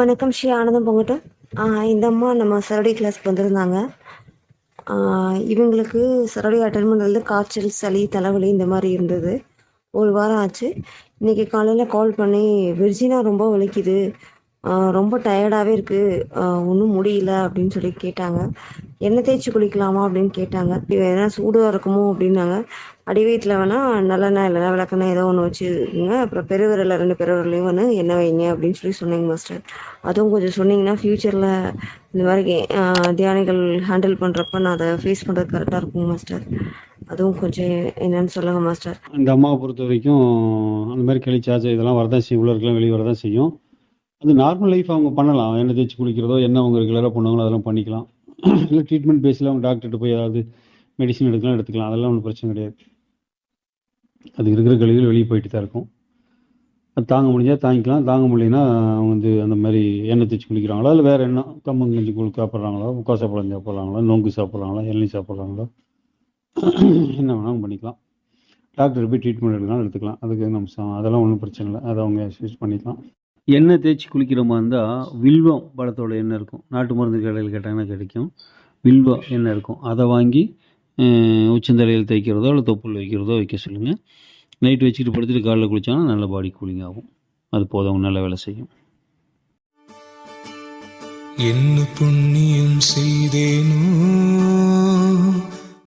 வணக்கம் ஸ்ரீ ஆனந்தம் பொங்கட்டு. இந்த அம்மா நம்ம சரடி கிளாஸ்க்கு வந்திருந்தாங்க. இவங்களுக்கு சரடி அட்டன் பண்ணுறது காய்ச்சல் சளி தலைவலி இந்த மாதிரி இருந்தது. ஒரு வாரம் ஆச்சு. இன்றைக்கி காலையில் கால் பண்ணி விர்ஜினா ரொம்ப வலிக்குது. ரொம்ப டயர்டாகவே இருக்குது ஒன்றும் முடியல. அப்படின்னு சொல்லி கேட்டாங்க. எண்ணெய் தேய்ச்சி குளிக்கலாமா அப்படின்னு கேட்டாங்க. இது எதனா சூடாக இருக்குமோ அப்படின்னாங்க. அடி வீட்டில் வேணால் நல்லெண்ணெய் இல்லைனா விளக்கெண்ணெய் ஏதோ ஒன்று வச்சுருக்குங்க அப்புறம் பெருவிரலில் ரெண்டு பெருவிரலையும் வந்து எண்ணெய் வைங்க அப்படின்னு சொல்லி சொன்னீங்க மாஸ்டர் அதுவும் கொஞ்சம் சொன்னீங்கன்னா ஃப்யூச்சரில் இந்த மாதிரி தியானிகள் ஹேண்டில் பண்ணுறப்ப நான் அதை ஃபேஸ் பண்ணுறது கரெக்டாக இருக்கும் மாஸ்டர் அதுவும் கொஞ்சம் என்னன்னு சொல்லுங்கள் மாஸ்டர் இந்த அம்மாவை பொறுத்த வரைக்கும் அந்த மாதிரி கழிச்சாச்சு இதெல்லாம் வரதான் செய்யும். உள்ள வெளியே வரதான் செய்யும். அது நார்மல் லைஃப் அவங்க பண்ணலாம். எண்ணெய் தேய்ச்சி குளிக்கிறதோ என்ன அவங்க ரெகுலராக பண்ணுவாங்களோ அதெல்லாம் பண்ணிக்கலாம். இல்லை ட்ரீட்மெண்ட் பேஸில் அவங்க டாக்டர்கிட்ட போய் ஏதாவது மெடிசன் எடுக்கலாம் எடுத்துக்கலாம். அதெல்லாம் ஒன்றும் பிரச்சனை கிடையாது. அது இருக்கிற கழிவுகள் வெளியே போயிட்டு தான் இருக்கும். அது தாங்க முடிஞ்சால் தாங்கிக்கலாம். தாங்க முடியலன்னா அவங்க வந்து அந்த மாதிரி எண்ணெய் தேய்ச்சி குளிக்கிறாங்களோ? இல்லை வேறு என்ன? கம்மங்கஞ்சி குழு சாப்பிட்றாங்களோ? கோசப்பழம் சாப்பிட்றாங்களோ நோங்கு சாப்பிட்றாங்களோ இளநீ சாப்பிட்றாங்களோ என்ன வேணாலும் பண்ணிக்கலாம். டாக்டர் போய் ட்ரீட்மெண்ட் எடுக்கலாம் எடுத்துக்கலாம். அதுக்கு நம்ம அதெல்லாம் ஒன்றும் பிரச்சனை இல்லை. அதை அவங்க யூஸ் பண்ணிக்கலாம். எண்ணெய் தேய்ச்சி குளிக்கிற மாதிரி இருந்தால் வில்வம் பழத்தோட எண்ணெய் இருக்கும். நாட்டு மருந்து கடையில் கேட்டாங்கன்னா கிடைக்கும். வில்வம் எண்ணெய் இருக்கும். அதை வாங்கி உச்சந்தலையில் தேய்க்கிறதோ இல்லை தொப்புள் வைக்கிறதோ வைக்க சொல்லுங்கள் நைட் வச்சுக்கிட்டு படுத்துட்டு காலைல குளித்தோன்னா நல்ல பாடி கூலிங் ஆகும். அது போதும் நல்ல வேலை செய்யும். என்ன புண்ணியம் செய்தேனோ